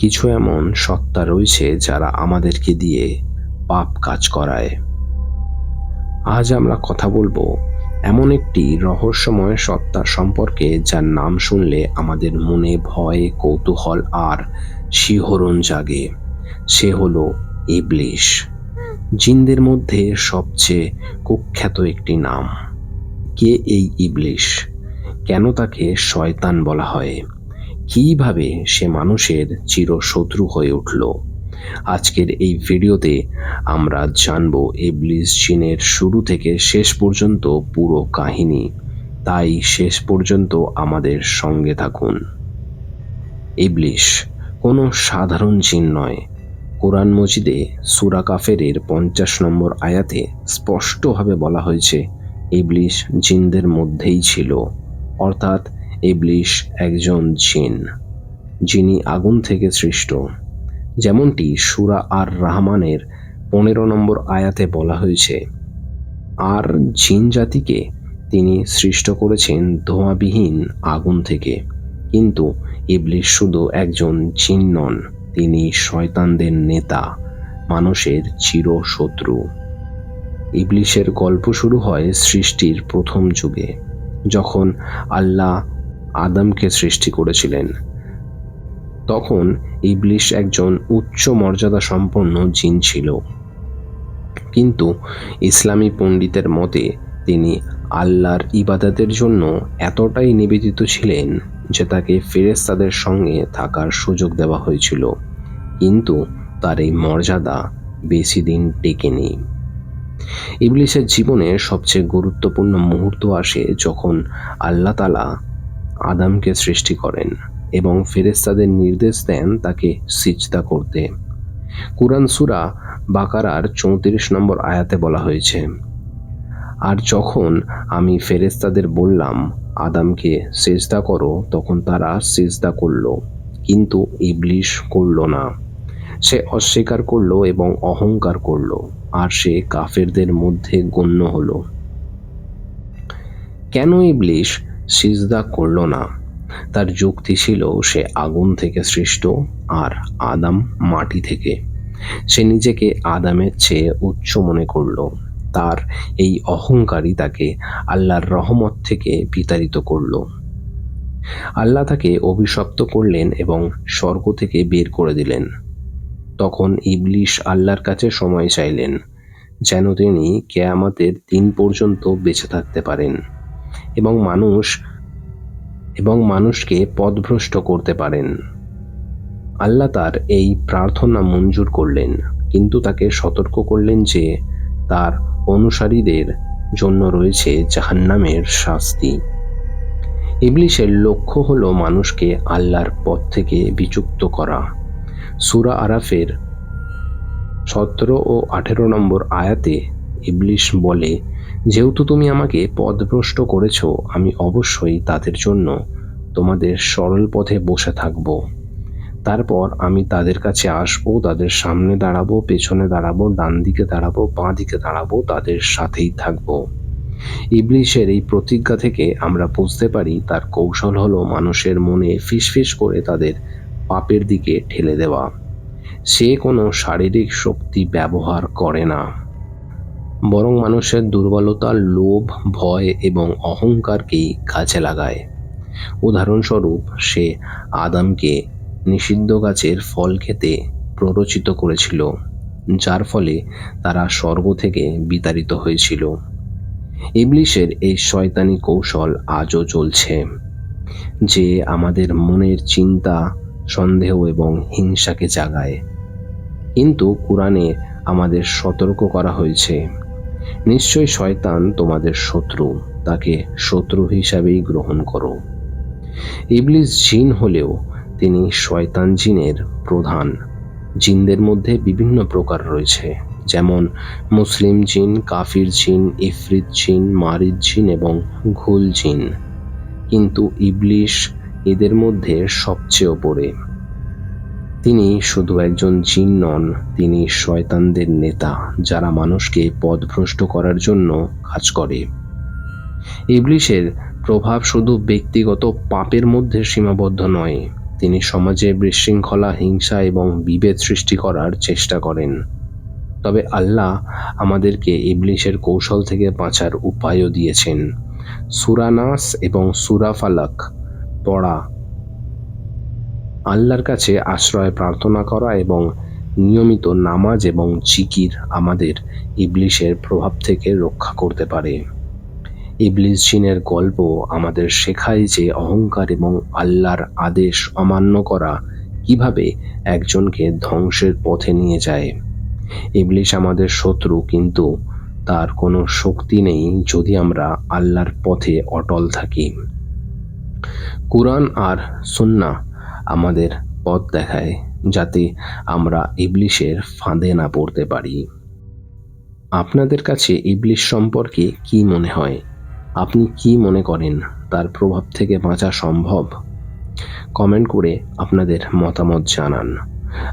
কিছু এমন সত্তা রয়েছে যারা আমাদেরকে দিয়ে পাপ কাজ করায়। আজ আমরা কথা বলব এমন একটি রহস্যময় সত্তা সম্পর্কে যার নাম শুনলে আমাদের মনে ভয়, কৌতূহল আর শিহরণ জাগে। সে হলো ইবলিশ, জিনদের মধ্যে সবচেয়ে কুখ্যাত একটি নাম। কে এই ইবলিশ? কেন তাকে শয়তান বলা হয়? কীভাবে সে মানুষের চিরশত্রু হয়ে উঠল? আজকের এই ভিডিওতে আমরা জানব ইবলিস জিনের শুরু থেকে শেষ পর্যন্ত পুরো কাহিনী। তাই শেষ পর্যন্ত আমাদের সঙ্গে থাকুন। ইবলিশ কোনো সাধারণ জিন নয়। কোরআন মজিদে সুরা কাফেরের পঞ্চাশ নম্বর আয়াতে স্পষ্টভাবে বলা হয়েছে ইবলিশ জিনদের মধ্যেই ছিল। অর্থাৎ ইবলিশ একজন জিন, যিনি আগুন থেকে সৃষ্ট। যেমনটি সুরা আর রাহমানের পনেরো নম্বর আয়াতে বলা হয়েছে, আর জিন জাতিকে তিনি সৃষ্ট করেছেন ধোঁয়াবিহীন আগুন থেকে। কিন্তু ইবলিশ শুধু একজন জিন নন, তিনি শয়তানদের নেতা, মানুষের চির শত্রু ইবলিশের গল্প শুরু হয় সৃষ্টির প্রথম যুগে, যখন আল্লাহ আদমকে সৃষ্টি করেছিলেন। তখন ইবলিশ একজন উচ্চ মর্যাদা সম্পন্ন জিন ছিল। কিন্তু ইসলামী পণ্ডিতের মতে তিনি আল্লাহর ইবাদতের জন্য এতটাই নিবেদিত ছিলেন যে তাকে ফেরেস্তাদের সঙ্গে থাকার সুযোগ দেওয়া হয়েছিল। কিন্তু তার এই মর্যাদা বেশি দিন টেকেনি। ইবলিশের জীবনে সবচেয়ে গুরুত্বপূর্ণ মুহূর্ত আসে যখন আল্লাহ তালা আদামকে সৃষ্টি করেন এবং ফেরেস্তাদের নির্দেশ দেন তাকে সিজদা করতে। কুরআন সুরা বাকারার চৌত্রিশ নম্বর আয়াতে বলা হয়েছে, আর যখন আমি ফেরেস্তাদের বললাম, আদামকে সেজদা করো, তখন তারা সেজদা করল, কিন্তু ইবলিশ করল না। সে অস্বীকার করল এবং অহংকার করল, আর সে কাফেরদের মধ্যে গণ্য হলো। কেন ইবলিশ? সিজদা করল না। তার যুক্তি ছিল, সে আগুন থেকে সৃষ্ট আর আদাম মাটি থেকে। সে নিজেকে আদামের চেয়ে উচ্চ মনে করল। তার এই অহংকারই তাকে আল্লাহর রহমত থেকে বিতাড়িত করল। আল্লাহ তাকে অভিশপ্ত করলেন এবং স্বর্গ থেকে বের করে দিলেন। তখন ইবলিশ আল্লাহর কাছে সময় চাইলেন, যেন তিনি কেয়ামাতের দিন পর্যন্ত বেঁচে থাকতে পারেন। এবং মানুষ এবং মানুষকে পথভ্রষ্ট করতে পারেন। আল্লাহ তার এই প্রার্থনা মঞ্জুর করলেন, কিন্তু তাকে সতর্ক করলেন যে তার অনুসারীদের জন্য রয়েছে জাহান্নামের শাস্তি। ইবলিশের লক্ষ্য হলো মানুষকে আল্লাহর পথ থেকে বিচুক্ত করা। সুরা আরাফের সতেরো ও আঠেরো নম্বর আয়াতে ইবলিশ বলে যেহেতু তুমি আমাকে পদভ্রষ্ট করেছ, আমি অবশ্যই তাদের জন্য তোমাদের সরল পথে বসে থাকব। তারপর আমি তাদের কাছে আসব, তাদের সামনে দাঁড়াবো, পেছনে দাঁড়াবো, ডান দিকে দাঁড়াবো, বাঁ দিকে দাঁড়াবো, তাদের সাথেই থাকব। ইবলিশের এই প্রতিজ্ঞা থেকে আমরা বুঝতে পারি, তার কৌশল হলো মানুষের মনে ফিসফিস করে তাদের পাপের দিকে ঠেলে দেওয়া। সে কোনো শারীরিক শক্তি ব্যবহার করে না। বরং মানুষের দুর্বলতা লোভ, ভয় এবং অহংকারকেই কাজে লাগায়। উদাহরণস্বরূপ, সে আদামকে নিষিদ্ধ গাছের ফল খেতে প্ররোচিত করেছিল, যার ফলে তারা স্বর্গ থেকে বিতাড়িত হয়েছিল। ইবলিশের এই শয়তানি কৌশল আজও চলছে। যে আমাদের মনের চিন্তা, সন্দেহ এবং হিংসাকে জাগায়। কিন্তু কোরআনে আমাদের সতর্ক করা হয়েছে। নিশ্চয় শয়তান তোমাদের শত্রু, তাকে শত্রু হিসাবেই গ্রহণ করো। ইবলিস জিন হলেও তিনি শয়তান জিনের প্রধান। জিনদের মধ্যে বিভিন্ন প্রকার রয়েছে, যেমন মুসলিম জিন, কাফির জিন, ইফরিত জিন, মারিদ জিন এবং ঘুল জিন। কিন্তু ইবলিশ এদের মধ্যে সবচেয়ে ওপরে। তিনি শুধু একজন জিন নন, তিনি শয়তানদের নেতা, যারা মানুষকে পদভ্রষ্ট করার জন্য কাজ করে। ইবলিশের প্রভাব শুধু ব্যক্তিগত পাপের মধ্যে সীমাবদ্ধ নয়, তিনি সমাজে বিশৃঙ্খলা, হিংসা এবং বিভেদ সৃষ্টি করার চেষ্টা করেন। তবে আল্লাহ আমাদেরকে ইবলিশের কৌশল থেকে বাঁচার উপায়ও দিয়েছেন। সুরানাস এবং সুরাফালাক পড়া আল্লাহর কাছে আশ্রয় প্রার্থনা করা এবং নিয়মিত নামাজ এবং জিকির আমাদের ইবলিশের প্রভাব থেকে রক্ষা করতে পারে। ইবলিশ জিনের গল্প আমাদের শেখায় যে অহংকার এবং আল্লাহর আদেশ অমান্য করা কীভাবে একজনকে ধ্বংসের পথে নিয়ে যায়। ইবলিশ আমাদের শত্রু কিন্তু তার কোনো শক্তি নেই যদি আমরা আল্লাহর পথে অটল থাকি। কোরআন আর সুন্না আমাদের পথ দেখায় যাতে আমরা ইবলিশের ফাঁদে না পড়তে পারি। আপনাদের কাছে ইবলিশ সম্পর্কে কি মনে হয়? আপনি কি মনে করেন তার প্রভাব থেকে বাঁচা সম্ভব? কমেন্ট করে আপনাদের মতামত জানান।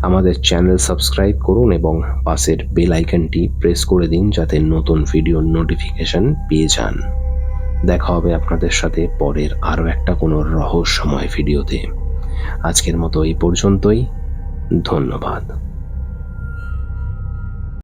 আমাদের চ্যানেল সাবস্ক্রাইব করুন এবং পাশের বেল আইকনটি প্রেস করে দিন যাতে নতুন ভিডিওর নোটিফিকেশন পেয়ে যান। দেখা হবে আপনাদের সাথে পরের আরও একটা কোনো রহস্যময় ভিডিওতে। আজকের মতো এই পর্যন্তই। ধন্যবাদ।